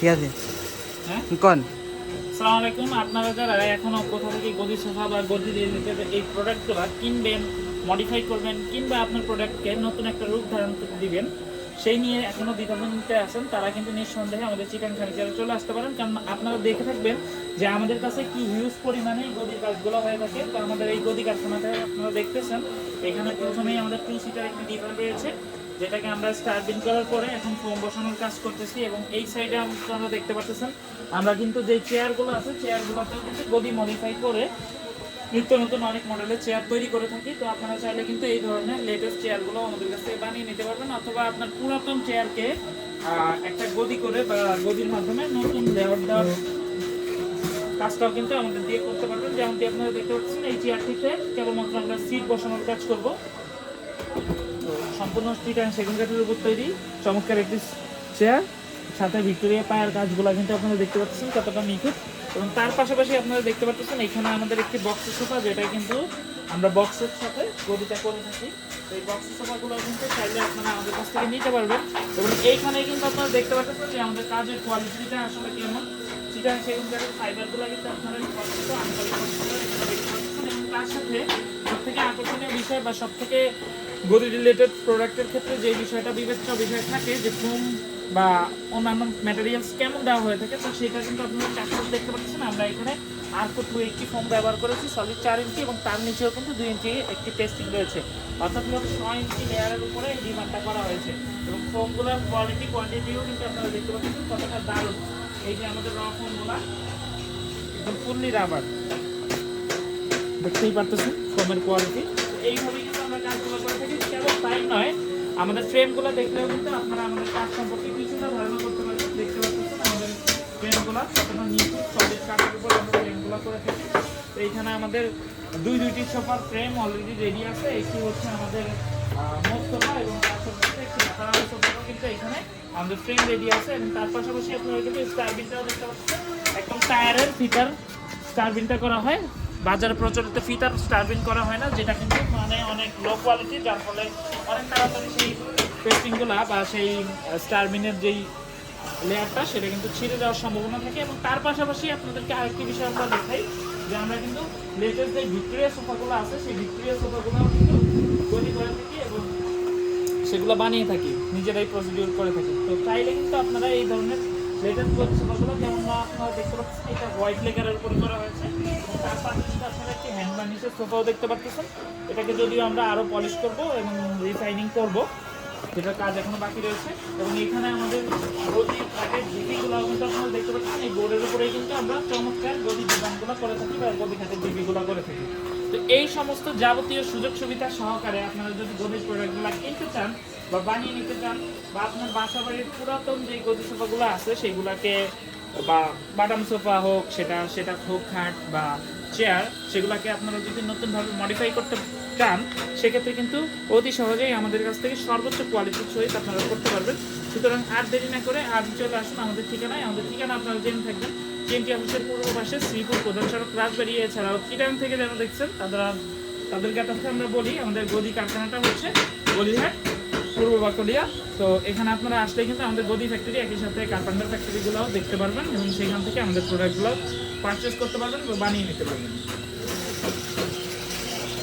ঠিক আছে। হ্যাঁ? কোন। আসসালামু আলাইকুম আপনারা যারা এখনও কোথা থেকে গদি সোফা বা গদি রিলেটেড এই প্রোডাক্টগুলো কিনবেন মডিফাই করবেন কিংবা আপনার প্রোডাক্টকে নতুন একটা রূপ ধারণ করতে দিবেন সেই নিয়ে এখনও দ্বিধাদ্বন্দ্বে আছেন তারা কিন্তু নিঃসন্দেহে আমাদের চিকেন ফার্নিচারে চলে আসতে পারেন। কারণ আপনারা দেখে থাকবেন যে আমাদের কাছে কি হিউজ পরিমাণে এই গদির কাজগুলো হয়ে থাকে। তো আমাদের এই গদি কারখানাতে আপনারা দেখতেছেন এখানে প্রথমেই আমাদের টু সিটার একটি ডিভান রয়েছে। যেটাকে আমরা স্টার বিন করার পরে এখন ফোম বসানোর কাজ করতেছি এবং এই সাইডে আপনারা দেখতে পাচ্ছেন আমরা কিন্তু যে চেয়ারগুলো আছে চেয়ারগুলোতেও কিন্তু গদি মডিফাই করে নিত্য নতুন অনেক মডেলের চেয়ার তৈরি করে থাকি। তো আপনারা চাইলে কিন্তু এই ধরনের লেটেস্ট চেয়ারগুলো আমাদের কাছ থেকে বানিয়ে নিতে পারবেন অথবা আপনার পুরাতন চেয়ারকে একটা গদি করে বা গদির মাধ্যমে নতুন লেআউট দেওয়ার কাজটাও কিন্তু আমাদের দিয়ে করতে পারবেন। যেমনটি আপনারা দেখতে পাচ্ছেন, এই চেয়ারটিতে কেবলমাত্র আমরা সিট বসানোর কাজ করব। সম্পূর্ণ স্ট্রিট অ্যান্ড সেকেন্ড কাঠের উপর তৈরি। চমৎকার একটি চেয়ার সাথে ভিক্টোরিয়া পায়ের কাজগুলো কিন্তু আপনারা দেখতে পাচ্ছেন কতটা নিখুঁত। এবং তার পাশাপাশি আপনারা দেখতে পাচ্ছেন এখানে আমাদের একটি বক্সের সোফা যেটা কিন্তু আমরা বক্সের সাথে গদিটা করে থাকি। এই বক্সের সোফাগুলো কিন্তু চাইলে আপনারা আমাদের কাছ থেকে নিতে পারবেন। এবং এইখানে কিন্তু আপনারা দেখতে পাচ্ছেন যে আমাদের কাজের কোয়ালিটিটা আসলে কেমন। সেটা সেগুন কাঠের ফাইবারগুলো কিন্তু আপনারা এবং তার সাথে সব থেকে আকর্ষণীয় বিষয় বা সব থেকে গদি রিলেটেড প্রোডাক্টের ক্ষেত্রে যে বিষয়টা বিবেচ্য বিষয় থাকে যে ফোম বা অন্যান্য ম্যাটেরিয়ালস কেমন দেওয়া হয়ে থাকে, তো সেটা কিন্তু আপনারা চাষবাস দেখতে পাচ্ছেন। আমরা এখানে আর টু এইটটি ফোম ব্যবহার করেছি সলিড চার ইঞ্চি এবং তার নিচেও কিন্তু দুই ইঞ্চি একটি পেস্টিং রয়েছে। অর্থাৎ মোট ছয় ইঞ্চি লেয়ারের উপরে এই ডিমান্ডটা করা হয়েছে। এবং ফোমগুলোর কোয়ালিটি কোয়ান্টিটিও কিন্তু আপনারা দেখতে পাচ্ছেন কতটা দারুণ। এই যে আমাদের র ফোমগুলা একদম ফুললি রাবার দেখতেই পারতেছেন ফোমের কোয়ালিটি এইভাবেই কাজগুলো নয়। আমাদের ফ্রেমগুলো দেখলেও কিন্তু আপনারা আমাদের কাজ সম্পর্কে কিছুটা ধারণা করতে পারবেন। দেখতে পাচ্ছেন আমাদের ফ্রেমগুলো কতটা নিখুঁত সলিড কাঠের উপর আমরা ফ্রেমগুলো করে থাকি। তো এইখানে আমাদের দুই দুইটি সোফার ফ্রেম অলরেডি রেডি আছে। একটি হচ্ছে আমাদের মোট সোফা এবং সোফাও কিন্তু এখানে আমাদের ফ্রেম রেডি আছে এবং তার পাশাপাশি আপনারা কিন্তু স্টারবিনটাও দেখতে পাচ্ছেন। একদম টায়ারের ফিটার স্টারবিনটা করা হয়। বাজারে প্রচলিত ফিতার স্টারবিন করা হয় না, যেটা কিন্তু মানে অনেক লো কোয়ালিটি যার ফলে অনেক তাড়াতাড়ি সেই পেস্টিংগুলো বা সেই স্টারবিনের যেই লেয়ারটা, সেটা কিন্তু ছিঁড়ে যাওয়ার সম্ভাবনা থাকে। এবং তার পাশাপাশি আপনাদেরকে আরেকটি বিষয় আমরা দেখাই, যে আমরা কিন্তু লেটেস্ট যে ভিক্টোরিয়া সোফাগুলো আছে, সেই ভিক্টোরিয়া সোফাগুলো কিন্তু তৈরি করে থাকি এবং সেগুলো বানিয়ে থাকি, নিজেরাই প্রসিডিউর করে থাকি। তো চাইলে কিন্তু আপনারা এই ধরনের লেটেস্ট সোফাগুলো যেমন আপনারা দেখতে পাচ্ছেন এটা হোয়াইট লেকারের উপর করা হয়েছে। তার পাশে আপনারা একটি হ্যান্ড বার্নিশের সোফাও দেখতে পাচ্ছেন এটাকে যদিও আমরা আরও পলিশ করব এবং রিফাইনিং করব যেটার কাজ এখনও বাকি রয়েছে। এবং এখানে আমাদের গদি কাঠের জিপিগুলো কিন্তু আপনারা দেখতে পাচ্ছেন, এই বোর্ডের উপরেই কিন্তু আমরা চমৎকার গদি ডিজাইনগুলো করে থাকি বা গদি কাঠের জিপিগুলো করে থাকি। তো এই সমস্ত যাবতীয় সুযোগ সুবিধা সহকারে আপনারা যদি গদির প্রোডাক্টগুলো কিনতে চান বা বানিয়ে নিতে চান বা আপনার বাসা বাড়ির পুরাতন যে গদি সোফাগুলো আছে সেগুলোকে বা বাটাম সোফা হোক, সেটা সেটা হোক খাট বা চেয়ার সেগুলোকে আপনারা যদি নতুনভাবে মডিফাই করতে চান, সেক্ষেত্রে কিন্তু অতি সহজেই আমাদের কাছ থেকে সর্বোচ্চ কোয়ালিটির সহিত আপনারা করতে পারবেন। সুতরাং আর দেরি না করে আজ চলে আসুন আমাদের ঠিকানায়। আমাদের ঠিকানা আপনারা জেনে থাকবেন। টিএনটি অফিসের পূর্ব পাশে শ্রীপুর প্রধান সড়ক, রাজবাড়ি, এছাড়াও চিটাং থেকে যেন দেখছেন তারা তাদের কাছে আমরা বলি, আমাদের গদি কারখানাটা হচ্ছে গলিহাট পূর্ব বাকলিয়া। তো এখানে আপনারা আসলে কিন্তু আমাদের গদি ফ্যাক্টরি একই সাথে কার্পেন্টার ফ্যাক্টরিগুলোও দেখতে পারবেন এবং সেখান থেকে আমাদের প্রোডাক্টগুলো পারচেস করতে পারবেন বা বানিয়ে নিতে পারবেন।